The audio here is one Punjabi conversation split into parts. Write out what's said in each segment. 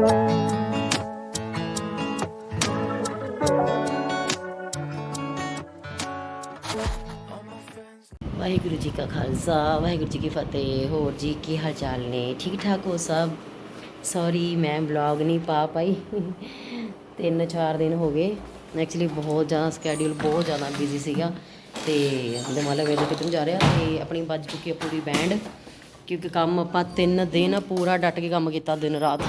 ਵਾਹਿਗੁਰੂ ਜੀ ਕਾ ਖਾਲਸਾ, ਵਾਹਿਗੁਰੂ ਜੀ ਕੀ ਫਤਿਹ। ਹੋਰ ਜੀ, ਕੀ ਹਾਲ ਚਾਲ ਨੇ? ਠੀਕ ਠਾਕ ਹੋ ਸਭ? ਸੌਰੀ ਮੈਂ ਵਲੌਗ ਨਹੀਂ ਪਾ ਪਾਈ। ਤਿੰਨ ਚਾਰ ਦਿਨ ਹੋ ਗਏ। ਐਕਚੁਅਲੀ ਬਹੁਤ ਜ਼ਿਆਦਾ ਸਕੇਡਿਊਲ ਬਹੁਤ ਜ਼ਿਆਦਾ ਬਿਜ਼ੀ ਸੀਗਾ। ਤੇ ਦਿਮਾਲਾ ਵੇਲੇ ਕਿਤੇ ਜਾ ਰਿਹਾ? ਤੇ ਆਪਣੀ ਵੱਜ ਚੁੱਕੀ ਹੈ ਪੂਰੀ ਬੈਂਡ ਕਿਉਂਕਿ ਕੰਮ ਆਪਾਂ ਤਿੰਨ ਦਿਨ ਪੂਰਾ ਡਟ ਕੇ ਕੰਮ ਕੀਤਾ ਦਿਨ ਰਾਤ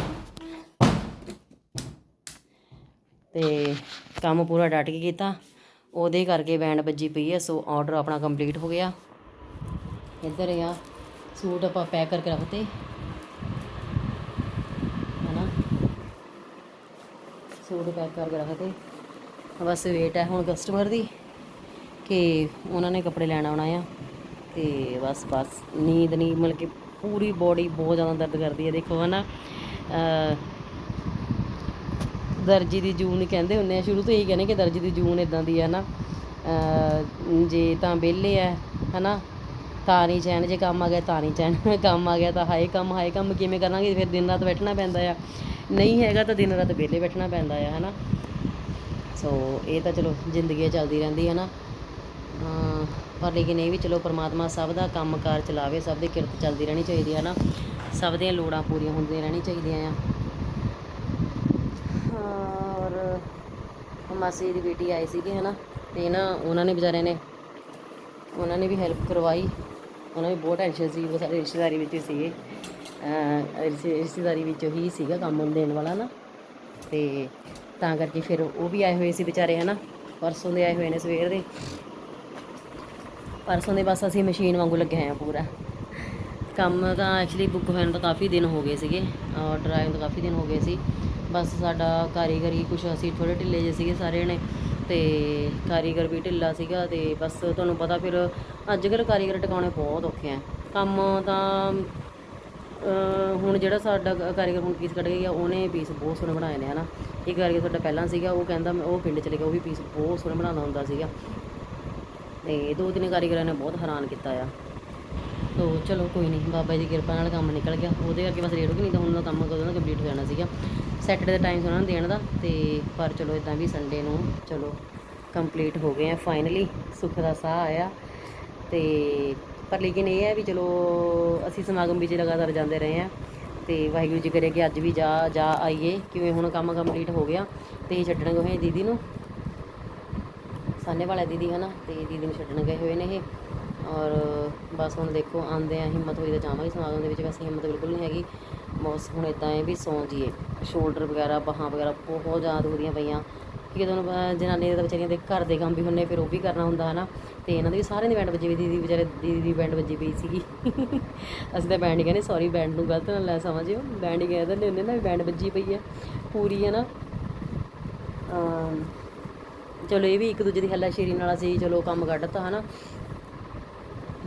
ਤੇ ਕੰਮ ਪੂਰਾ ਡਟ ਕੇ ਕੀਤਾ। ਉਹਦੇ ਕਰਕੇ ਬੈਂਡ ਵੱਜੀ ਪਈ ਹੈ ਸੋ ਆਰਡਰ ਆਪਣਾ ਕੰਪਲੀਟ ਹੋ ਗਿਆ। ਇੱਧਰ ਆ, ਸੂਟ ਆਪਾਂ ਪੈਕ ਕਰਕੇ ਰੱਖਤੇ। ਹਨਾ? ਸੂਟ ਪੈਕ ਕਰਕੇ ਰੱਖਤੇ। ਬਸ ਵੇਟ ਹੈ ਹੁਣ ਕਸਟਮਰ ਦੀ ਕਿ ਉਹਨਾਂ ਨੇ ਕੱਪੜੇ ਲੈਣ ਆਉਣਾ ਆ। ਤੇ ਬਸ ਬਸ ਨੀਂਦ ਨਹੀਂ ਮਤਲਬ ਕਿ ਪੂਰੀ ਬੋਡੀ ਬਹੁਤ ਜ਼ਿਆਦਾ ਦਰਦ ਕਰਦੀ ਹੈ ਦੇਖੋ ਹਨਾ। ਅਹ ਦਰਜੀ ਦੀ ਜੂਨ ਕਹਿੰਦੇ ਹੁੰਦੇ ਆ, ਸ਼ੁਰੂ ਤੋਂ ਇਹੀ ਕਹਿੰਦੇ ਕਿ ਦਰਜੀ ਦੀ ਜੂਨ ਇਦਾਂ ਦੀ ਹੈ ਨਾ ਜੇ ਤਾਂ ਵਿਹਲੇ ਆ, ਹਨਾ? ਤਾਂ ਨਹੀਂ ਚੈਨ, ਜੇ ਕੰਮ ਆ ਗਿਆ ਤਾਂ ਨਹੀਂ ਚੈਨ, ਕੰਮ ਆ ਗਿਆ ਤਾਂ ਹਾਏ ਕੰਮ ਹਾਏ ਕੰਮ, ਕਿਵੇਂ ਕਰਾਂਗੇ? ਫਿਰ ਦਿਨ ਰਾਤ ਬੈਠਣਾ ਪੈਂਦਾ ਆ। ਨਹੀਂ ਹੈਗਾ ਤਾਂ ਦਿਨ ਰਾਤ ਵਿਹਲੇ ਬੈਠਣਾ ਪੈਂਦਾ ਆ, ਹਨਾ? ਸੋ ਇਹ ਤਾਂ ਚਲੋ ਜ਼ਿੰਦਗੀ ਚੱਲਦੀ ਰਹਿੰਦੀ ਹੈ ਨਾ ਪਰ ਲੇਕਿਨ ਇਹ ਵੀ ਚਲੋ ਪ੍ਰਮਾਤਮਾ ਸਭ ਦਾ ਕੰਮਕਾਰ ਚਲਾਵੇ, ਸਭ ਦੀ ਕਿਰਤ ਚੱਲਦੀ ਰਹਿਣੀ ਚਾਹੀਦੀ ਹੈ ਨਾ ਸਭ ਦੀਆਂ ਲੋੜਾਂ ਪੂਰੀਆਂ ਹੁੰਦੀਆਂ ਰਹਿਣੀ ਚਾਹੀਦੀਆਂ ਆ ਔਰ ਮਾਸੀ ਦੀ ਬੇਟੀ ਆਈ ਸੀਗੀ, ਹਨਾ? ਤੇ ਨਾ ਉਹਨਾਂ ਨੇ ਵਿਚਾਰਿਆਂ ਨੇ, ਉਹਨਾਂ ਨੇ ਵੀ ਹੈਲਪ ਕਰਵਾਈ। ਉਹਨਾਂ ਵੀ ਬਹੁਤ ਟੈਨਸ਼ਨ ਸੀ, ਉਹ ਸਾਰੇ ਰਿਸ਼ਤੇਦਾਰੀ ਵਿੱਚ ਹੀ ਸੀਗੇ। ਅਹ ਰਿਸ਼ਤੇਦਾਰੀ ਵਿੱਚ ਹੀ ਸੀਗਾ ਕੰਮ ਦੇਣ ਵਾਲਾ ਨਾ। ਤੇ ਤਾਂ ਕਰਕੇ ਫਿਰ ਉਹ ਵੀ ਆਏ ਹੋਏ ਸੀ ਵਿਚਾਰੇ, ਹਨਾ? ਪਰਸੋਂ ਦੇ ਆਏ ਹੋਏ ਨੇ ਸਵੇਰ ਦੇ। ਪਰਸੋਂ ਦੇ ਬਸ ਅਸੀਂ ਮਸ਼ੀਨ ਵਾਂਗੂ ਲੱਗੇ ਹੋਏ ਆ ਪੂਰਾ। ਕੰਮ ਤਾਂ ਐਕਚੁਅਲੀ ਬੁੱਕ ਹੋਣ ਤੋਂ ਕਾਫੀ ਦਿਨ ਹੋ ਗਏ ਸੀਗੇ, ਔਰ ਆਏ ਤੋਂ ਕਾਫੀ ਦਿਨ ਹੋ ਗਏ ਸੀ। ਬਸ ਸਾਡਾ ਕਾਰੀਗਰੀ ਕੁਛ, ਅਸੀਂ ਥੋੜੇ ਢਿੱਲੇ ਜਿਹੇ ਸੀਗੇ ਸਾਰੇ ਨੇ ਤੇ ਕਾਰੀਗਰ ਵੀ ਢਿੱਲਾ ਸੀਗਾ ਤੇ ਬਸ ਤੁਹਾਨੂੰ ਪਤਾ ਫਿਰ ਅੱਜ ਕੱਲ੍ਹ ਕਾਰੀਗਰ ਟਿਕਾਉਣੇ ਬਹੁਤ ਔਖੇ ਆ। ਕੰਮ ਤਾਂ ਹੁਣ ਜਿਹੜਾ ਸਾਡਾ ਕਾਰੀਗਰ ਹੁਣ ਪੀਸ ਕੱਢ ਕੇ ਗਿਆ, ਉਹਨੇ ਪੀਸ ਬਹੁਤ ਸੋਹਣੇ ਬਣਾਏ ਨੇ, ਹਨਾ। ਇਹ ਕਾਰੀਗਰ ਸਾਡਾ ਪਹਿਲਾਂ ਸੀਗਾ, ਉਹ ਕਹਿੰਦਾ ਉਹ ਪਿੰਡ ਚਲੇ ਗਿਆ, ਉਹ ਵੀ ਪੀਸ ਬਹੁਤ ਸੋਹਣੇ ਬਣਾਉਂਦਾ ਹੁੰਦਾ ਸੀਗਾ। ਤੇ ਦੋ ਤਿੰਨ ਕਾਰੀਗਰਾਂ ਨੇ ਬਹੁਤ ਹੈਰਾਨ ਕੀਤਾ ਆ। ਤੋ ਚਲੋ ਕੋਈ ਨਹੀਂ, ਬਾਬਾ ਜੀ ਦੀ ਕਿਰਪਾ ਨਾਲ ਕੰਮ ਨਿਕਲ ਗਿਆ। ਉਹਦੇ ਕਰਕੇ ਬਸ ਲੇਟ ਹੋ ਨਹੀਂ ਤਾਂ ਹੁਣ ਦਾ ਕੰਮ ਕਦੋਂ ਨਾ ਕੰਪਲੀਟ ਹੋ ਜਾਣਾ ਸੀਗਾ। ਸੈਟਰਡੇ ਦਾ ਟਾਈਮ ਸੀ ਉਹਨਾਂ ਨੂੰ ਦੇਣ ਦਾ ਤੇ ਪਰ ਚਲੋ ਇਦਾਂ ਵੀ ਸੰਡੇ ਨੂੰ ਚਲੋ ਕੰਪਲੀਟ ਹੋ ਗਏ ਆ ਫਾਈਨਲੀ ਸੁੱਖ ਦਾ ਸਾਹ ਆਇਆ। ਤੇ ਪਰ ਲੇਕਿਨ ਇਹ ਹੈ ਵੀ ਚਲੋ ਅਸੀਂ ਸਮਾਗਮ ਵਿੱਚ ਲਗਾਤਾਰ ਜਾਂਦੇ ਰਹੇ ਆ ਤੇ ਵਾਹਿਗੁਰੂ ਜੀ ਕਰੇ ਕਿ ਅੱਜ ਵੀ ਜਾ ਜਾ ਆਈਏ, ਕਿਵੇਂ ਹੁਣ ਕੰਮ ਕੰਪਲੀਟ ਹੋ ਗਿਆ ਤੇ ਛੱਡਣ ਗਏ ਹੋਏ ਦੀਦੀ ਨੂੰ। ਸਾਨੇ ਵਾਲਾ ਦੀਦੀ ਹਨਾ, ਤੇ ਦੀਦੀ ਨੂੰ ਛੱਡਣ ਗਏ ਹੋਏ ਨੇ ਇਹ। ਔਰ ਬਸ ਹੁਣ ਦੇਖੋ ਆਂਦੇ ਆ, ਹਿੰਮਤ ਹੋਈ ਤਾਂ ਜਾਵਾਂਗੇ ਸਮਾਗਮ ਦੇ ਵਿੱਚ। ਵੈਸੇ ਹਿੰਮਤ ਬਿਲਕੁਲ ਨਹੀਂ ਹੈਗੀ। ਬਸ ਹੁਣ ਇਦਾਂ ਹੈ ਵੀ ਸੌਂ ਜੀਏ ਸ਼ੋਲਡਰ ਵਗੈਰਾ, ਬਾਹਾਂ ਵਗੈਰਾ ਬਹੁਤ ਜ਼ਿਆਦਾ ਦੁਖਦੀਆਂ ਪਈਆਂ। ਕਿ ਤੁਹਾਨੂੰ ਪਤਾ ਦੇ ਤਾਂ ਵਿਚਾਰੀਆਂ ਦੇ ਘਰ ਦੇ ਕੰਮ ਵੀ ਹੁੰਨੇ ਫਿਰ ਉਹ ਵੀ ਕਰਨਾ ਹੁੰਦਾ, ਹਨਾ। ਤੇ ਇਹਨਾਂ ਦੇ ਵੀ ਸਾਰਿਆਂ ਦੀ ਬੈਂਡ ਵੱਜੀ ਵੀ ਦੀਦੀ ਵਿਚਾਰੇ, ਦੀਦੀ ਦੀ ਬੈਂਡ ਵੱਜੀ ਪਈ ਸੀਗੀ। ਅਸੀਂ ਤਾਂ ਬੈਂਡ ਹੀ ਕਹਿੰਦੇ ਸੌਰੀ ਬੈਂਡ ਨੂੰ ਗਲਤ ਨਾ ਲੈ ਸਮਝਿਓ। ਬੈਂਡ ਹੀ ਕਹਿ ਦਿੰਦੇ ਹੁੰਦੇ ਨਾ ਵੀ ਬੈਂਡ ਵੱਜੀ ਪਈ ਹੈ ਪੂਰੀ ਹੈ ਨਾ ਚਲੋ ਇਹ ਵੀ ਇੱਕ ਦੂਜੇ ਦੀ ਹੱਲਾਸ਼ੇਰੀ ਨਾਲ ਅਸੀਂ ਚਲੋ ਕੰਮ ਕੱਢਤਾ, ਹਨਾ।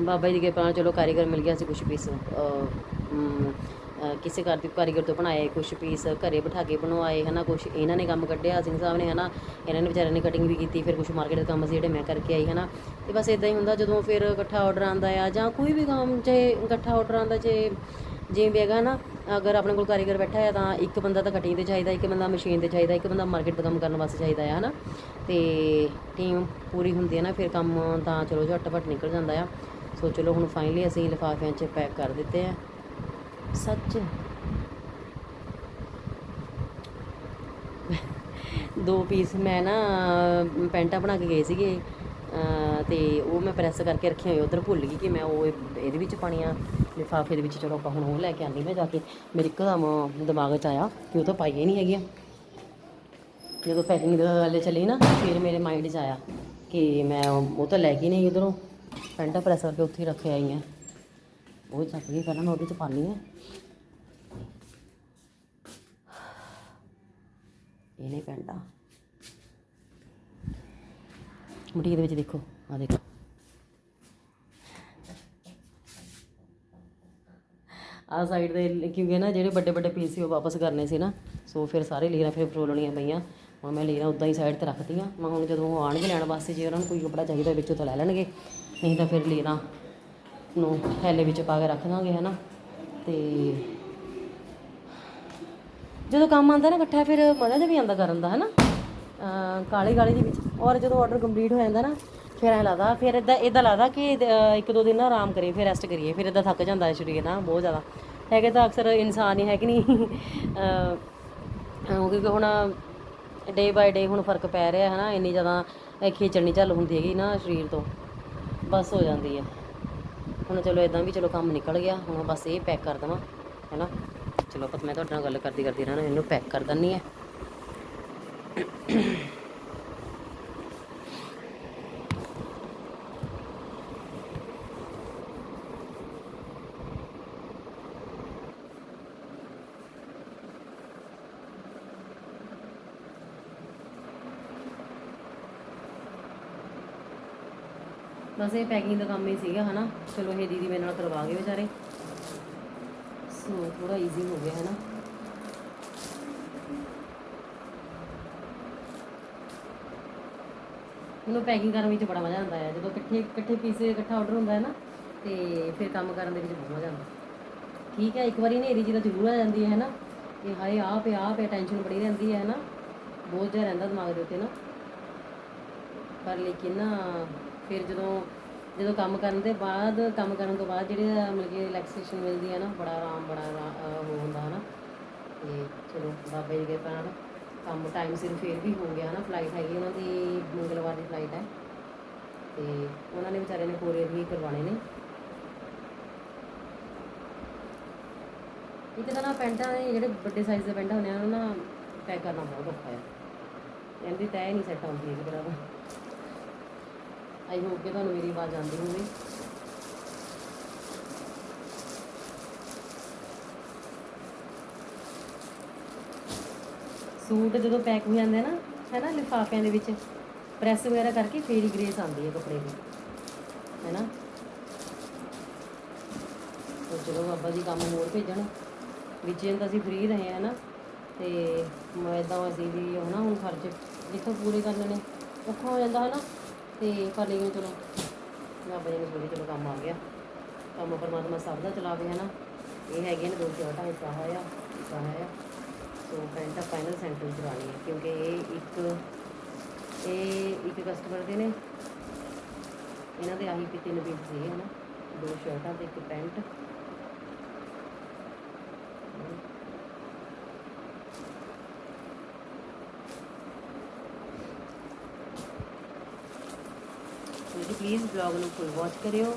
ਬਾਬਾ ਜੀ ਦੀ ਕਿਰਪਾ ਨਾਲ ਚਲੋ ਕਾਰੀਗਰ ਮਿਲ ਗਿਆ ਸੀ ਕੁਝ ਪੀਸ ਕਿਸੇ ਘਰ ਦੇ ਕਾਰੀਗਰ ਤੋਂ ਬਣਾਏ ਕੁਝ ਪੀਸ ਘਰੇ ਬਿਠਾ ਕੇ ਬਣਵਾਏ, ਹਨਾ ਕੁਝ ਇਹਨਾਂ ਨੇ ਕੰਮ ਕੱਢਿਆ ਸਿੰਘ ਸਾਹਿਬ ਨੇ, ਹਨਾ, ਇਹਨਾਂ ਨੇ ਵਿਚਾਰਿਆਂ ਨੇ ਕਟਿੰਗ ਵੀ ਕੀਤੀ, ਫਿਰ ਕੁਝ ਮਾਰਕੀਟ ਦੇ ਕੰਮ ਸੀ ਜਿਹੜੇ ਮੈਂ ਕਰਕੇ ਆਈ, ਹਨਾ, ਤੇ ਬਸ ਇਦਾਂ ਹੀ ਹੁੰਦਾ ਜਦੋਂ ਫਿਰ ਇਕੱਠਾ ਆਰਡਰ ਆਂਦਾ ਆ ਜਾਂ ਕੋਈ ਵੀ ਕੰਮ, ਚਾਹੇ ਇਕੱਠਾ ਆਰਡਰ ਆਂਦਾ ਚਾਹੇ ਜਿਵੇਂ ਵੀ ਹੈਗਾ ਨਾ ਅਗਰ ਆਪਣੇ ਕੋਲ ਕਾਰੀਗਰ ਬੈਠਾ ਹੈ ਤਾਂ ਇੱਕ ਬੰਦਾ ਤਾਂ ਕਟਿੰਗ ਤੇ ਚਾਹੀਦਾ, ਇੱਕ ਬੰਦਾ ਮਸ਼ੀਨ ਤੇ ਚਾਹੀਦਾ, ਇੱਕ ਬੰਦਾ ਮਾਰਕੀਟ ਦਾ ਕੰਮ ਕਰਨ ਵਾਸਤੇ ਚਾਹੀਦਾ ਹੈ ਹਨਾ, ਤੇ ਟੀਮ ਪੂਰੀ ਹੁੰਦੀ ਹੈ ਨਾ, ਫਿਰ ਕੰਮ ਤਾਂ ਚਲੋ ਝਟਪਟ ਨਿਕਲ ਜਾਂਦਾ ਆ। ਸੋ ਚਲੋ ਹੁਣ ਫਾਈਨਲੀ ਅਸੀਂ ਲਿਫਾਫਿਆਂ 'ਚ ਪੈਕ ਕਰ ਦਿੱਤੇ ਆ। ਸੱਚ? ਦੋ ਪੀਸ ਮੈਂ ਨਾ ਅਹ, ਪੈਂਟਾਂ ਬਣਾ ਕੇ ਗਏ ਸੀਗੇ ਅਹ, ਤੇ ਉਹ ਮੈਂ ਪ੍ਰੈਸ ਕਰਕੇ ਰੱਖੀਆਂ ਹੋਈ ਉਧਰ ਭੁੱਲ ਗਈ ਕਿ ਮੈਂ ਉਹ ਇਹਦੇ ਵਿੱਚ ਪਾਣੀਆਂ ਲਿਫਾਫੇ ਦੇ ਵਿੱਚ ਚਲੋ ਆਪਾਂ ਹੁਣ ਉਹ ਲੈ ਕੇ ਆਂਦੀ ਮੈਂ ਜਾ ਕੇ। ਮੇਰੇ ਇੱਕਦਮ ਦਿਮਾਗ 'ਚ ਆਇਆ ਕਿ ਉਹ ਤਾਂ ਪਾਈਆਂ ਨਹੀਂ ਹੈਗੀਆਂ। ਜਦੋਂ ਪੈਕਿੰਗ ਦੇ ਵਾਲੇ ਚੱਲੀ ਨਾ ਫਿਰ ਮੇਰੇ ਮਾਈਂਡ 'ਚ ਆਇਆ ਕਿ ਮੈਂ ਉਹ ਤਾਂ ਲੈ ਕੇ ਨਹੀਂ ਉਧਰੋਂ। ਪੈਂਟਾਂ ਪ੍ਰੈਸ ਕਰਕੇ ਉੱਥੇ ਹੀ ਰੱਖ ਆਈ ਹਾਂ ਉਹ ਚੱਕ ਗਈ, ਪਹਿਲਾਂ ਮੈਂ ਉਹਦੇ 'ਚ ਪਾਣੀ ਹੈ ਇਹਨੇ ਨਹੀਂ ਪੈਂਟਾਂ ਬੁਟੀਕ ਦੇ ਵਿੱਚ ਦੇਖੋ ਆ ਦੇਖੋ। ਆ ਸਾਈਡ ਦੇ ਕਿਉਂਕਿ ਨਾ ਜਿਹੜੇ ਵੱਡੇ ਵੱਡੇ ਪੀਸ ਸੀ ਉਹ ਵਾਪਸ ਕਰਨੇ ਸੀ ਨਾ, ਸੋ ਫਿਰ ਸਾਰੇ ਲੀਰਾਂ ਫਿਰ ਫਰੋਲਣੀਆਂ ਪਈਆਂ। ਹੁਣ ਮੈਂ ਲੀਰਾਂ ਉਦਾਂ ਹੀ ਸਾਈਡ ਤੇ ਰੱਖਤੀਆਂ। ਮੈਂ ਹੁਣ ਜਦੋਂ ਉਹ ਆਣਗੇ ਲੈਣ ਵਾਸਤੇ, ਜੇ ਉਹਨਾਂ ਨੂੰ ਕੋਈ ਕੱਪੜਾ ਚਾਹੀਦਾ, ਵਿੱਚੋਂ ਤਾਂ ਲੈ ਲੈਣਗੇ। ਨਹੀਂ ਤਾਂ ਫਿਰ ਲੀਰਾਂ ਨੂੰ ਥੈਲੇ ਵਿੱਚ ਪਾ ਕੇ ਰੱਖ ਦਾਂਗੇ, ਹਨਾ? ਤੇ ਜਦੋਂ ਕੰਮ ਆਉਂਦਾ ਨਾ ਇਕੱਠਾ, ਫਿਰ ਮਜ਼ਾ ਜਿਹਾ ਵੀ ਆਉਂਦਾ ਕਰਨ ਦਾ, ਹਨਾ? ਅਹ ਕਾਲੀ ਕਾਲੀ ਦੇ ਵਿੱਚ। ਔਰ ਜਦੋਂ ਆਰਡਰ ਕੰਪਲੀਟ ਹੋ ਜਾਂਦਾ ਨਾ, ਫਿਰ ਐਂ ਲੱਗਦਾ, ਫਿਰ ਇਦਾਂ ਇਦਾਂ ਲੱਗਦਾ ਕਿ ਇੱਕ ਦੋ ਦਿਨ ਨਾ ਆਰਾਮ ਕਰੀਏ, ਫਿਰ ਰੈਸਟ ਕਰੀਏ, ਫਿਰ ਇਦਾਂ ਥੱਕ ਜਾਂਦਾ ਹੈ ਸਰੀਰ ਨਾ ਬਹੁਤ ਜ਼ਿਆਦਾ। ਹੈਗੇ ਤਾਂ ਅਕਸਰ ਇਨਸਾਨ ਹੀ ਹੈ ਕਿ ਨਹੀਂ? ਕਿਉਂਕਿ ਹੁਣ ਡੇ ਬਾਏ ਡੇ ਹੁਣ ਫ਼ਰਕ ਪੈ ਰਿਹਾ ਹੈ ਨਾ ਇੰਨੀ ਜ਼ਿਆਦਾ ਇਹ ਖੇਚਲ ਨਹੀਂ ਚੱਲ ਹੁੰਦੀ ਹੈਗੀ ਨਾ ਸਰੀਰ ਤੋਂ। ਬਸ ਹੋ ਜਾਂਦੀ ਹੈ ਹੁਣ ਚਲੋ ਇਦਾਂ ਵੀ ਚਲੋ ਕੰਮ ਨਿਕਲ ਗਿਆ, ਹੁਣ ਬਸ ਇਹ ਪੈਕ ਕਰ ਦੇਵਾਂ, ਹੈਨਾ? ਚਲੋ ਪਰ ਮੈਂ ਤੁਹਾਡੇ ਨਾਲ ਗੱਲ ਕਰਦੀ ਕਰਦੀ ਰਹਿਣਾ, ਇਹਨੂੰ ਪੈਕ ਕਰ ਦਿੰਨੀ ਹੈ ਬਸ ਇਹ ਪੈਕਿੰਗ ਦਾ ਕੰਮ ਹੀ ਸੀਗਾ, ਹਨਾ? ਚਲੋ ਇਹ ਦੀਦੀ ਮੇਰੇ ਨਾਲ ਕਰਵਾ ਗਏ ਵਿਚਾਰੇ। ਸੋ ਥੋੜਾ ਈਜ਼ੀ ਹੋ ਗਿਆ ਹੈ ਨਾ ਮੈਨੂੰ ਪੈਕਿੰਗ ਕਰਨ ਵਿੱਚ ਬੜਾ ਮਜ਼ਾ ਆਉਂਦਾ ਹੈ ਜਦੋਂ ਇਕੱਠੇ ਇਕੱਠੇ ਪੀਸੇ ਇਕੱਠਾ ਆਰਡਰ ਹੁੰਦਾ ਹੈ ਨਾ, ਤੇ ਫਿਰ ਕੰਮ ਕਰਨ ਦੇ ਵਿੱਚ ਬਹੁਤ ਮਜ਼ਾ ਆਉਂਦਾ। ਠੀਕ ਹੈ, ਇੱਕ ਵਾਰੀ ਹਨੇਰੀ ਜੀ ਤਾਂ ਜ਼ਰੂਰ ਆ ਜਾਂਦੀ ਹੈ ਨਾ ਕਿ ਹਾਏ ਆਹ ਪਿਆ ਆਹ ਪਿਆ ਟੈਨਸ਼ਨ ਬੜੀ ਰਹਿੰਦੀ ਹੈ ਨਾ ਬਹੁਤ ਜਿਹਾ ਰਹਿੰਦਾ ਦਿਮਾਗ ਦੇ ਉੱਤੇ ਨਾ। ਪਰ ਲੇਕਿਨ ਨਾ ਫਿਰ ਜਦੋਂ ਜਦੋਂ ਕੰਮ ਕਰਨ ਦੇ ਬਾਅਦ, ਕੰਮ ਕਰਨ ਤੋਂ ਬਾਅਦ ਜਿਹੜੇ, ਮਤਲਬ ਕਿ ਰਿਲੈਕਸੇਸ਼ਨ ਮਿਲਦੀ ਹੈ ਨਾ, ਬੜਾ ਆਰਾਮ, ਬੜਾ ਆਰਾ- ਉਹ ਹੁੰਦਾ ਹੈ ਨਾ ਤੇ ਚਲੋ ਬਾਬੇ ਜੀ ਦੇ ਪ੍ਰਾਣ ਕੰਮ ਟਾਈਮ ਸਿਰ ਫੇਰ ਵੀ ਹੋ ਗਿਆ ਨਾ ਫਲਾਈਟ ਹੈਗੀ ਉਹਨਾਂ ਦੀ, ਮੰਗਲਵਾਰ ਦੀ ਫਲਾਈਟ ਹੈ। ਤੇ ਉਹਨਾਂ ਨੇ ਵਿਚਾਰੇ ਨੇ ਕੋਰੀਅਰ ਵੀ ਕਰਵਾਣੇ ਨੇ। ਇੱਕ ਤਾਂ ਨਾ ਪੈਂਟਾਂ ਦੇ ਜਿਹੜੇ ਵੱਡੇ ਸਾਈਜ਼ ਦੇ ਪੈਂਟਾਂ ਹੁੰਦੇ ਆ, ਉਹਨਾਂ ਨਾ ਪੈਕ ਕਰਨਾ ਬਹੁਤ ਔਖਾ ਹੈ। ਇਹਦੀ ਤੈਅ ਨਹੀਂ ਸੈੱਟ ਆਉਂਦੀ ਹੈ ਬਰਾਬਰ। ਆਈ ਹੋਪ ਕਿ ਤੁਹਾਨੂੰ ਮੇਰੀ ਆਵਾਜ਼ ਆਉਂਦੀ ਹੋਵੇ। ਸੂਟ ਜਦੋਂ ਪੈਕ ਹੋ ਜਾਂਦੇ ਨਾ, ਹੈ ਲਿਫਾਫਿਆਂ ਦੇ ਵਿੱਚ, ਪ੍ਰੈਸ ਵਗੈਰਾ ਕਰਕੇ ਫੇਰ ਹੀ ਗ੍ਰੇਸ ਆਉਂਦੀ ਹੈ ਕੱਪੜੇ ਦੀ ਹੈਨਾ ਤੇ ਚਲੋ ਬਾਬਾ ਜੀ ਕੰਮ ਹੋਰ ਭੇਜਣ ਵਿੱਚ ਤਾਂ ਅਸੀਂ ਫ੍ਰੀ ਰਹੇ ਆ ਨਾ, ਤੇ ਮੈਂ ਇਦਾਂ ਅਸੀਂ ਵੀ ਹਨਾ ਹੁਣ ਖਰਚ ਜਿੱਥੋਂ ਪੂਰੇ ਕਰਨੇ ਨੇ, ਔਖਾ ਹੋ ਜਾਂਦਾ ਹਨਾ ਤੇ ਪਰ ਲੇਕਿਨ ਚਲੋ। ਬਾਬਾ ਜੀ ਨੇ ਥੋੜੀ ਚਲੋ ਕੰਮ ਆ ਗਿਆ। ਕੰਮ ਪਰਮਾਤਮਾ ਸਭ ਦਾ ਚਲਾਵੇ ਨਾ ਇਹ ਹੈਗੇ ਨੇ ਦੋ ਸ਼ਰਟਾਂ ਇੱਕ ਆਹ ਆ, ਇੱਕ ਆ। ਸੋ ਪੈਂਟ ਫਾਈਨਲ ਸੈਂਟਰ ਵਿੱਚ ਹੈ, ਕਿਉਂਕਿ ਇਹ ਇੱਕ ਇਹ ਇੱਕ ਕਸਟਮਰ ਦੇ ਨੇ। ਇਹਨਾਂ ਦੇ ਆਹੀ ਵੀ ਤਿੰਨ ਪੀਸ ਸੀਗੇ ਹਨਾ। ਦੋ ਸ਼ਰਟਾਂ ਤੇ ਇੱਕ ਪੈਂਟ ਤੁਸੀਂ ਪਲੀਜ਼ ਵਲੌਗ ਨੂੰ ਫੁੱਲ ਵਾਚ ਕਰਿਓ।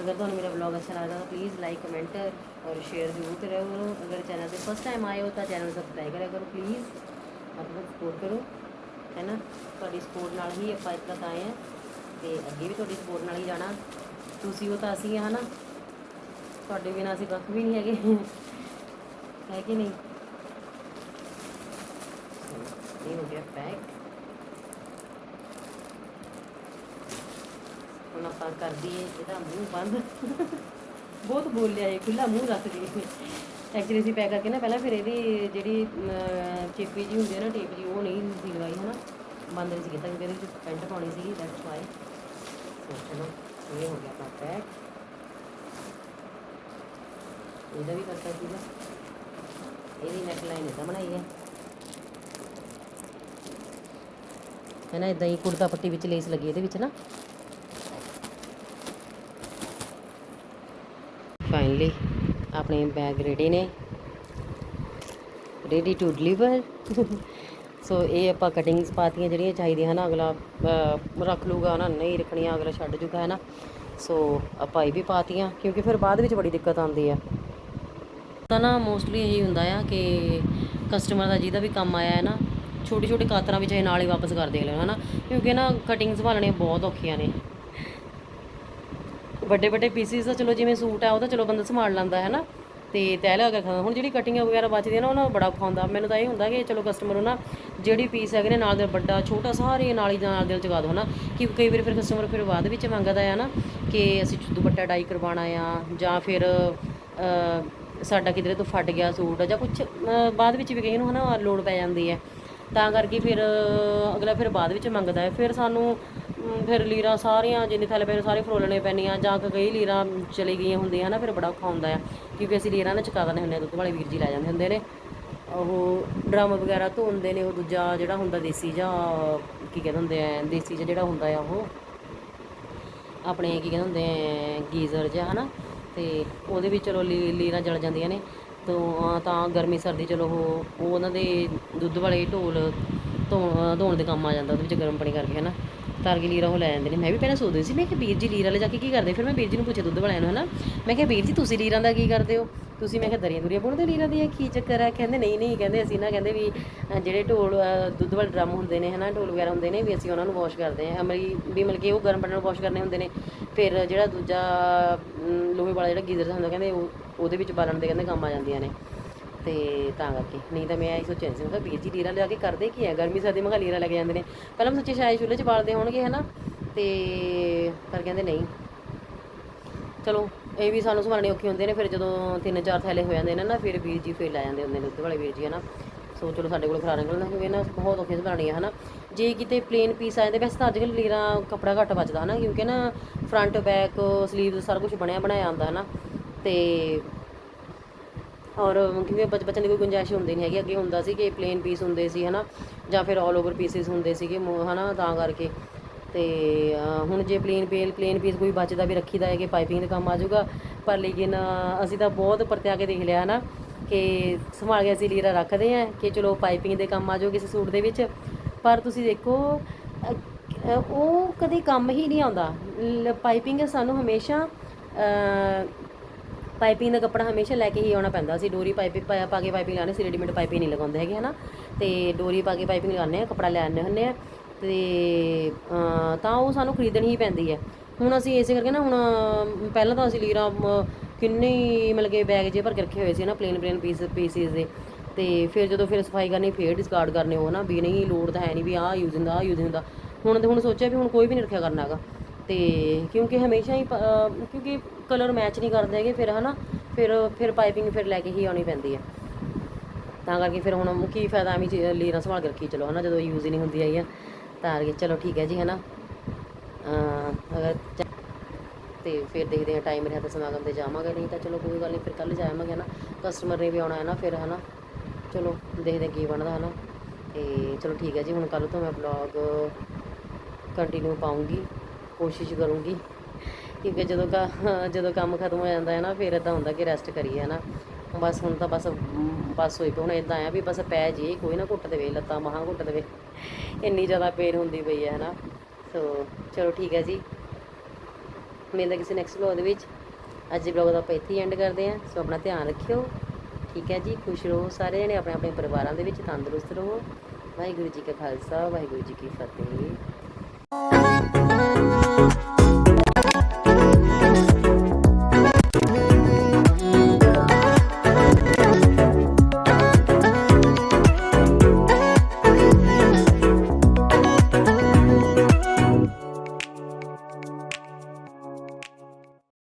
ਅਗਰ ਤੁਹਾਨੂੰ ਮੇਰਾ ਵਲੌਗ ਅੱਛਾ ਲੱਗਦਾ ਤਾਂ ਪਲੀਜ਼ ਲਾਈਕ ਕਮੈਂਟ ਔਰ ਸ਼ੇਅਰ ਜ਼ਰੂਰ ਕਰਿਆ ਕਰੋ। ਅਗਰ ਚੈਨਲ ਤੇ ਫਸਟ ਟਾਈਮ ਆਏ ਹੋ ਤਾਂ ਚੈਨਲ ਸਬਸਕ੍ਰਾਈਬ ਕਰਿਆ ਕਰੋ ਪਲੀਜ਼ ਆਪਣਾ ਸਪੋਰਟ ਕਰੋ, ਹੈ ਨਾ? ਤੁਹਾਡੀ ਸਪੋਰਟ ਨਾਲ ਹੀ ਆਪਾਂ ਇੱਥੇ ਤੱਕ ਆਏ ਹਾਂ ਤੇ ਅੱਗੇ ਵੀ ਤੁਹਾਡੀ ਸਪੋਰਟ ਨਾਲ ਹੀ ਜਾਣਾ। ਤੁਸੀਂ ਹੋ ਤਾਂ ਅਸੀਂ ਹਾਂ ਨਾ? ਤੁਹਾਡੇ ਬਿਨਾਂ ਅਸੀਂ ਕੱਖ ਵੀ ਨਹੀਂ ਹੈਗੇ। ਹੈ ਕਿ ਨਹੀਂ? ਇਹ ਹੋ ਗਿਆ ਪੈਕ ਹੁਣ ਆਪਾਂ ਕਰ ਦਈਏ ਇਹਦਾ ਮੂੰਹ ਬੰਦ। ਬਹੁਤ ਬੋਲਿਆ ਇਹ ਖੁੱਲਾ ਮੂੰਹ ਰੱਖ ਦੇ ਐਕਚੁਅਲੀ ਅਸੀਂ ਪੈਕ ਕਰਕੇ ਨਾ ਪਹਿਲਾਂ ਫਿਰ ਇਹਦੀ ਜਿਹੜੀ ਚੇਪੀ ਜੀ ਹੁੰਦੀ ਹੈ ਨਾ, ਟੇਪ ਜੀ, ਉਹ ਨਹੀਂ ਸੀ ਲਗਾਈ, ਹਨਾ? ਬੰਦ ਨਹੀਂ ਸੀ ਕੀਤਾ, ਕਿਉਂਕਿ ਇਹਦੇ ਵਿੱਚ ਪੈਂਟ ਪਾਉਣੀ ਸੀਗੀ ਦੈਟਸ ਵਾਈ ਸੋ ਚਲੋ, ਇਹ ਹੋ ਗਿਆ ਆਪਣਾ ਪੈਕ। ਇਹਦਾ ਵੀ ਕਰਤਾ ਸੀਗਾ। ਇਹਦੀ ਨੈਕ ਲਾਈਨ ਇਦਾਂ ਬਣਾਈ ਹੈ ਹੈ ਨਾ ਇਦਾਂ ਹੀ ਕੁੜਤਾ ਪੱਟੀ ਵਿੱਚ ਲੇਸ ਲੱਗੀ ਇਹਦੇ ਵਿੱਚ ਨਾ। ਫਾਈਨਲੀ ਆਪਣੇ ਬੈਗ ਰੈਡੀ ਨੇ। ਰੈਡੀ ਟੂ ਡਿਲੀਵਰ ਸੋ ਇਹ ਆਪਾਂ ਕਟਿੰਗਸ ਪਾਤੀਆਂ ਜਿਹੜੀਆਂ ਚਾਹੀਦੀਆਂ ਹਨ, ਅਗਲਾ ਰੱਖ ਲੂਗਾ ਨਾ ਨਹੀਂ ਰੱਖਣੀਆਂ, ਅਗਲਾ ਛੱਡ ਜੂਗਾ ਹੈ ਨਾ ਸੋ ਆਪਾਂ ਇਹ ਵੀ ਪਾਤੀਆਂ, ਕਿਉਂਕਿ ਫਿਰ ਬਾਅਦ ਵਿੱਚ ਬੜੀ ਦਿੱਕਤ ਆਉਂਦੀ ਆ। ਤਾਂ ਨਾ ਮੋਸਟਲੀ ਇਹੀ ਹੁੰਦਾ ਆ ਕਿ ਕਸਟਮਰ ਦਾ ਜਿਹਦਾ ਵੀ ਕੰਮ ਆਇਆ ਹੈ ਨਾ ਛੋਟੀ ਛੋਟੇ ਕਾਤਰਾਂ ਵਿੱਚ ਇਹ ਨਾਲ ਹੀ ਵਾਪਸ ਕਰ ਦੇ ਲੈਣਾ ਹਨਾ? ਕਿਉਂਕਿ ਨਾ ਕਟਿੰਗ ਸੰਭਾਲਣੀਆਂ ਬਹੁਤ ਔਖੀਆਂ ਨੇ। ਵੱਡੇ ਵੱਡੇ ਪੀਸਿਸ ਦਾ ਚਲੋ ਜਿਵੇਂ ਸੂਟ ਆ, ਉਹ ਤਾਂ ਚਲੋ ਬੰਦਾ ਸੰਭਾਲ ਲੈਂਦਾ, ਹੈ ਨਾ? ਤੇ ਤੈਅ ਲਗਾ ਕੇ ਖਾਂਦਾ ਹੁਣ ਜਿਹੜੀ ਕਟਿੰਗਾਂ ਵਗੈਰਾ ਬਚਦੀਆਂ ਨਾ, ਉਹਨਾਂ ਨੂੰ ਬੜਾ ਔਖਾ ਮੈਨੂੰ ਤਾਂ ਇਹ ਹੁੰਦਾ ਕਿ ਚਲੋ ਕਸਟਮਰ ਨੂੰ ਨਾ ਜਿਹੜੀ ਪੀਸ ਹੈਗੇ ਨੇ, ਨਾਲ ਦੇ ਵੱਡਾ, ਛੋਟਾ, ਸਾਰੇ ਨਾਲ ਹੀ ਨਾਲ ਦੇ ਲਗਾ ਦੋ ਹਨਾ? ਕਿ ਕਈ ਵਾਰ ਫਿਰ ਕਸਟਮਰ ਫਿਰ ਬਾਅਦ ਵਿੱਚ ਮੰਗਦਾ ਆ ਨਾ ਕਿ ਅਸੀਂ ਦੁਪੱਟਾ ਡਾਈ ਕਰਵਾਉਣਾ ਆ, ਜਾਂ ਫਿਰ ਸਾਡਾ ਕਿਧਰੇ ਤੋਂ ਫਟ ਗਿਆ ਸੂਟ, ਜਾਂ ਕੁਝ ਬਾਅਦ ਵਿੱਚ ਵੀ ਕਈ ਨੂੰ, ਹਨਾ, ਲੋੜ ਪੈ ਜਾਂਦੀ ਹੈ। ਤਾਂ ਕਰਕੇ ਫਿਰ ਅਗਲਾ ਫਿਰ ਬਾਅਦ ਵਿੱਚ ਮੰਗਦਾ ਹੈ। ਫਿਰ ਸਾਨੂੰ ਫਿਰ ਲੀਰਾਂ ਸਾਰੀਆਂ, ਜਿੰਨੇ ਥੱਲੇ ਪਏ ਸਾਰੇ ਫਰੋਲਣੇ ਪੈਣੀਆਂ ਜਾਂ ਕਈ ਲੀਰਾਂ ਚਲੀ ਗਈਆਂ ਹੁੰਦੀਆਂ ਨਾ ਫਿਰ ਬੜਾ ਔਖਾ ਹੁੰਦਾ ਆ, ਕਿਉਂਕਿ ਅਸੀਂ ਲੀਰਾਂ ਨਾ ਚੁਕਾ ਦਿੰਦੇ ਹੁੰਦੇ ਆ ਦੁੱਧ ਵਾਲੇ ਵੀਰ ਜੀ ਲੈ ਜਾਂਦੇ ਹੁੰਦੇ ਨੇ। ਉਹ ਡਰਮ ਵਗੈਰਾ ਧੋਂਦੇ ਨੇ, ਉਹ ਦੂਜਾ ਜਿਹੜਾ ਹੁੰਦਾ ਦੇਸੀ ਜਾਂ, ਕੀ ਕਹਿੰਦੇ ਹੁੰਦੇ ਆ, ਦੇਸੀ ਜਿਹਾ ਜਿਹੜਾ ਹੁੰਦਾ ਆ ਉਹ। ਆਪਣੇ ਕੀ ਕਹਿੰਦੇ ਹੁੰਦੇ ਗੀਜ਼ਰ ਜਿਹਾ, ਹਨਾ। ਤੇ ਉਹਦੇ ਵਿੱਚ ਚਲੋ ਲੀਰਾਂ ਜਲ ਜਾਂਦੀਆਂ ਨੇ। ਤੋਂ ਤਾਂ ਗਰਮੀ, ਸਰਦੀ ਚਲੋ ਉਹ ਉਹਨਾਂ ਦੇ ਦੁੱਧ ਵਾਲੇ ਢੋਲ ਧੋਣ ਧੋਣ ਦੇ ਕੰਮ ਆ ਜਾਂਦਾ, ਉਹਦੇ ਵਿੱਚ ਗਰਮ ਪਾਣੀ ਕਰਕੇ ਹੈ ਨਾ ਤਾਰ ਕੇ ਲੀਰਾਂ ਉਹ ਲੈ ਜਾਂਦੇ ਨੇ। ਮੈਂ ਵੀ ਪਹਿਲਾਂ ਸੋਚਦੀ ਸੀ, ਮੈਂ ਕਿ ਵੀਰ ਜੀ ਲੀਰਾਂ ਲੈ ਜਾ ਕੇ ਕੀ ਕਰਦੇ? ਫਿਰ ਮੈਂ ਵੀਰ ਜੀ ਨੂੰ ਪੁੱਛਿਆ ਦੁੱਧ ਵਾਲਿਆਂ ਨੂੰ, ਹਨਾ? ਮੈਂ ਕਿਹਾ, ਵੀਰ ਜੀ, ਤੁਸੀਂ ਲੀਰਾਂ ਦਾ ਕੀ ਕਰਦੇ ਹੋ? ਤੁਸੀਂ, ਮੈਂ ਕਿਹਾ, ਦਰੀਆਂ ਦੁਰੀਆਂ ਬੁਣਦੇ ਲੀਰਾਂ ਦੀਆਂ? ਕੀ ਚੱਕਰ ਆ? ਕਹਿੰਦੇ, ਨਹੀਂ ਨਹੀਂ, ਕਹਿੰਦੇ ਅਸੀਂ ਨਾ, ਕਹਿੰਦੇ ਵੀ ਜਿਹੜੇ ਢੋਲ ਦੁੱਧ ਵਾਲੇ ਡਰਮ ਹੁੰਦੇ ਨੇ, ਹਨਾ, ਢੋਲ ਵਗੈਰਾ ਹੁੰਦੇ ਨੇ, ਵੀ ਅਸੀਂ ਉਹਨਾਂ ਨੂੰ ਵਾਸ਼ ਕਰਦੇ ਹਾਂ। ਅਮਰੀ ਵੀ ਮਤਲਬ ਕਿ ਉਹ ਗਰਮ ਪਾਣੀ ਨਾਲ ਵਾਸ਼ ਕਰਨੇ ਹੁੰਦੇ ਨੇ। ਫਿਰ ਜਿਹੜਾ ਦੂਜਾ ਲੋਹੇ ਵਾਲਾ ਜਿਹੜਾ ਗੀਜ਼ਰ ਹੁੰਦਾ, ਕਹਿੰਦੇ ਉਹ, ਉਹਦੇ ਵਿੱਚ ਬਾਲਣ ਦੇ ਕਹਿੰਦੇ ਕੰਮ ਆ ਜਾਂਦੀਆਂ ਨੇ। ਤੇ ਤਾਂ ਕਰਕੇ। ਨਹੀਂ ਤਾਂ ਮੈਂ ਇਹ ਸੋਚਿਆ ਸੀ। ਮੈਂ ਕਿਹਾ ਵੀਰ ਜੀ ਲੀਰਾ ਲਿਆ ਕੇ ਕਰਦੇ ਕੀ ਹੈ ਗਰਮੀ ਸਰਦੀ ਮੈਂ ਕਿਹਾ ਲੀਰਾ ਲੈ ਕੇ ਜਾਂਦੇ ਨੇ। ਪਹਿਲਾਂ ਮੈਂ ਸੋਚਿਆ ਸ਼ਾਇਦ ਚੁੱਲ੍ਹੇ 'ਚ ਬਾਲਦੇ ਹੋਣਗੇ, ਹਨਾ? ਤੇ ਪਰ ਕਹਿੰਦੇ ਨਹੀਂ। ਚਲੋ, ਇਹ ਵੀ ਸਾਨੂੰ ਸੰਭਾਲਣੇ ਔਖੇ ਹੁੰਦੇ ਨੇ। ਫਿਰ ਜਦੋਂ ਤਿੰਨ ਚਾਰ ਥੈਲੇ ਹੋ ਜਾਂਦੇ ਨੇ ਨਾ, ਫਿਰ ਵੀਰ ਜੀ ਫੇਰ ਲੈ ਜਾਂਦੇ ਹੁੰਦੇ ਨੇ ਦੁੱਧ ਵਾਲੇ ਵੀਰ ਜੀ, ਹਨਾ? ਸੋ ਚਲੋ, ਸਾਡੇ ਕੋਲ ਖਰਾ ਨਿਕਲਣਾ ਕਿਉਂਕਿ ਨਾ ਬਹੁਤ ਔਖੇ ਸੰਭਾਲਣੀਆਂ ਹਨਾ? ਜੇ ਕਿਤੇ ਪਲੇਨ ਪੀਸ ਆ ਜਾਂਦੇ, ਵੈਸੇ ਤਾਂ ਅੱਜ ਕੱਲ੍ਹ ਲੀਰਾਂ ਕੱਪੜਾ ਘੱਟ ਬਚਦਾ ਹਨਾ? ਕਿਉਂਕਿ ਨਾ ਫਰੰਟ ਬੈਕ ਸਲੀਵਸ ਸਾਰਾ ਕੁਝ ਬਣਿਆ ਬਣਾਇਆ ਆਉਂਦਾ, ਹਨਾ? ਤੇ ਔਰ ਕਿਉਂਕਿ ਬੱਚ ਦੀ ਕੋਈ ਗੁੰਜਾਇਸ਼ ਹੁੰਦੀ ਨਹੀਂ ਹੈਗੀ। ਅੱਗੇ ਹੁੰਦਾ ਸੀ ਕਿ ਪਲੇਨ ਪੀਸ ਹੁੰਦੇ ਸੀ, ਹਨਾ? ਜਾਂ ਫਿਰ ਆਲ ਓਵਰ ਪੀਸਿਸ ਹੁੰਦੇ ਸੀਗੇ, ਮੋ- ਹਨਾ? ਤਾਂ ਕਰਕੇ। ਤੇ ਹੁਣ ਜੇ ਪਲੇਨ ਪੇਲ ਪਲੇਨ ਪੀਸ ਕੋਈ ਬਚਦਾ ਵੀ ਰੱਖੀਦਾ ਹੈ ਕਿ ਪਾਈਪਿੰਗ ਦੇ ਕੰਮ ਆ ਜਾਊਗਾ। ਪਰ ਲੇਕਿਨ ਅਸੀਂ ਤਾਂ ਬਹੁਤ ਪਰਤਿਆ ਕੇ ਦੇਖ ਲਿਆ, ਹਨਾ? ਕਿ ਸੰਭਾਲ ਕੇ ਅਸੀਂ ਲੀਰਾ ਰੱਖਦੇ ਆ ਕਿ ਚਲੋ ਪਾਈਪਿੰਗ ਦੇ ਕੰਮ ਆ ਜਾਊ ਕਿਸੇ ਸੂਟ ਦੇ ਵਿੱਚ। ਪਰ ਤੁਸੀਂ ਦੇਖੋ ਉਹ ਕਦੇ ਕੰਮ ਹੀ ਨਹੀਂ ਆਉਂਦਾ। ਪਾਈਪਿੰਗ ਸਾਨੂੰ ਹਮੇਸ਼ਾ ਪਾਈਪਿੰਗ ਦਾ ਕੱਪੜਾ ਹਮੇਸ਼ਾ ਲੈ ਕੇ ਹੀ ਆਉਣਾ ਪੈਂਦਾ ਸੀ। ਡੋਰੀ ਪਾਈਪਿੰਗ ਪਾ ਕੇ ਪਾਈਪਿੰਗ ਲਾਣੇ ਸੀ, ਰੈਡੀਮੇਡ ਪਾਈਪਿੰਗ ਨਹੀਂ ਲਗਾਉਂਦੇ ਹੈਗੇ, ਹਨਾ? ਤੇ ਡੋਰੀ ਪਾ ਕੇ ਪਾਈਪਿੰਗ ਲਗਾਉਂਦੇ ਆ ਕੱਪੜਾ ਲੈ ਆਉਂਦੇ ਹੁੰਦੇ ਆ ਤੇ ਤਾਂ ਉਹ ਸਾਨੂੰ ਖਰੀਦਣੀ ਹੀ ਪੈਂਦੀ ਹੈ। ਹੁਣ ਅਸੀਂ ਇਸੇ ਕਰਕੇ ਨਾ, ਹੁਣ ਪਹਿਲਾਂ ਤਾਂ ਅਸੀਂ ਲੀਰਾਂ ਕਿੰਨੇ ਹੀ ਮਤਲਬ ਕਿ ਬੈਗ ਜੇ ਭਰ ਕੇ ਰੱਖੇ ਹੋਏ ਸੀ ਨਾ ਪਲੇਨ ਪਲੇਨ ਪੀਸ ਪੀਸਿਸ ਦੇ। ਤੇ ਫਿਰ ਜਦੋਂ ਫਿਰ ਸਫ਼ਾਈ ਕਰਨੀ, ਫਿਰ ਡਿਸਕਾਰਡ ਕਰਨੇ ਉਹ ਨਾ, ਵੀ ਨਹੀਂ, ਲੋੜ ਤਾਂ ਹੈ ਨਹੀਂ ਵੀ ਆਹ ਯੂਜ਼ ਹੁੰਦਾ, ਆਹ ਯੂਜ਼ ਹੁੰਦਾ। ਹੁਣ ਤੇ ਹੁਣ ਸੋਚਿਆ ਵੀ ਹੁਣ ਕੋਈ ਵੀ ਨਹੀਂ ਰੱਖਿਆ ਕਰਨਾ ਹੈਗਾ। ਤੇ ਕਿਉਂਕਿ ਹਮੇਸ਼ਾ ਹੀ ਪ- ਕਿਉਂਕਿ ਕਲਰ ਮੈਚ ਨਹੀਂ ਕਰਦੇ ਹੈਗੇ, ਫਿਰ ਹਨਾ, ਫਿਰ ਫਿਰ ਪਾਈਪਿੰਗ ਫਿਰ ਲੈ ਕੇ ਹੀ ਆਉਣੀ ਪੈਂਦੀ ਹੈ। ਤਾਂ ਕਰਕੇ ਫਿਰ ਹੁਣ ਕੀ ਫਾਇਦਾ ਐਵੇਂ ਚੀ- ਲੀਰਾਂ ਸੰਭਾਲ ਕੇ ਰੱਖੀ, ਚਲੋ ਹਨਾ, ਜਦੋਂ ਯੂਜ਼ ਹੀ ਨਹੀਂ ਹੁੰਦੀ ਹੈਗੀ ਤਾਂ ਕਰਕੇ ਚਲੋ ਠੀਕ ਹੈ ਜੀ, ਹਨਾ। ਅਹ, ਅਗਰ ਚ- ਤੇ ਫਿਰ ਦੇਖਦੇ ਹਾਂ ਟਾਈਮ ਰਿਹਾ ਤਾਂ ਸਮਾਗਮ ਤੇ ਜਾਵਾਂਗੇ, ਨਹੀਂ ਤਾਂ ਚਲੋ ਕੋਈ ਗੱਲ ਨਹੀਂ, ਫਿਰ ਕੱਲ ਜਾਵਾਂਗੇ ਹਨਾ। ਕਸਟਮਰ ਨੇ ਵੀ ਆਉਣਾ ਹੈ ਨਾ, ਫਿਰ ਹਨਾ। ਚਲੋ, ਦੇਖਦੇ ਹਾਂ ਕੀ ਬਣਦਾ, ਹਨਾ। ਤੇ ਚਲੋ ਠੀਕ ਹੈ ਜੀ, ਹੁਣ ਕੱਲ ਤੋਂ ਮੈਂ ਬਲੌਗ ਕੰਟੀਨਿਊ ਪਾਉਂਗੀ। ਕੋਸ਼ਿਸ਼ ਕਰੂੰਗੀ ਕਿਉਂਕਿ ਜਦੋਂ ਕਾ ਜਦੋਂ ਕੰਮ ਖਤਮ ਹੋ ਜਾਂਦਾ ਹੈ ਨਾ, ਫਿਰ ਇਦਾਂ ਹੁੰਦਾ ਕਿ ਰੈਸਟ ਕਰੀਏ, ਹੈ ਨਾ। ਬਸ ਹੁਣ ਤਾਂ ਬਸ ਬਸ ਹੋਈ ਪਈ, ਹੁਣ ਇਦਾਂ ਆ ਵੀ ਬਸ ਪੈ ਜੇ ਕੋਈ ਨਾ ਘੁੱਟ ਦੇਵੇ, ਲੱਤਾਂ ਮਹਾਂ ਘੁੱਟ ਦੇਵੇ। ਇੰਨੀ ਜ਼ਿਆਦਾ ਪੇਨ ਹੁੰਦੀ ਪਈ ਹੈ ਨਾ। ਸੋ ਚਲੋ ਠੀਕ ਹੈ ਜੀ। ਮਿਲਦਾ ਕਿਸੇ ਨੈਕਸਟ ਵਲੌਗ ਦੇ ਵਿੱਚ। ਅੱਜ ਦੇ ਵਲੌਗ ਦਾ ਆਪਾਂ ਇੱਥੇ ਐਂਡ ਕਰਦੇ ਹਾਂ। ਸੋ ਆਪਣਾ ਧਿਆਨ ਰੱਖਿਓ। ਠੀਕ ਹੈ ਜੀ, ਖੁਸ਼ ਰਹੋ ਸਾਰੇ ਜਣੇ ਆਪਣੇ ਆਪਣੇ ਪਰਿਵਾਰਾਂ ਦੇ ਵਿੱਚ ਤੰਦਰੁਸਤ ਰਹੋ। ਵਾਹਿਗੁਰੂ ਜੀ ਕਾ ਖਾਲਸਾ, ਵਾਹਿਗੁਰੂ ਜੀ ਕੀ ਫਤਿਹ। you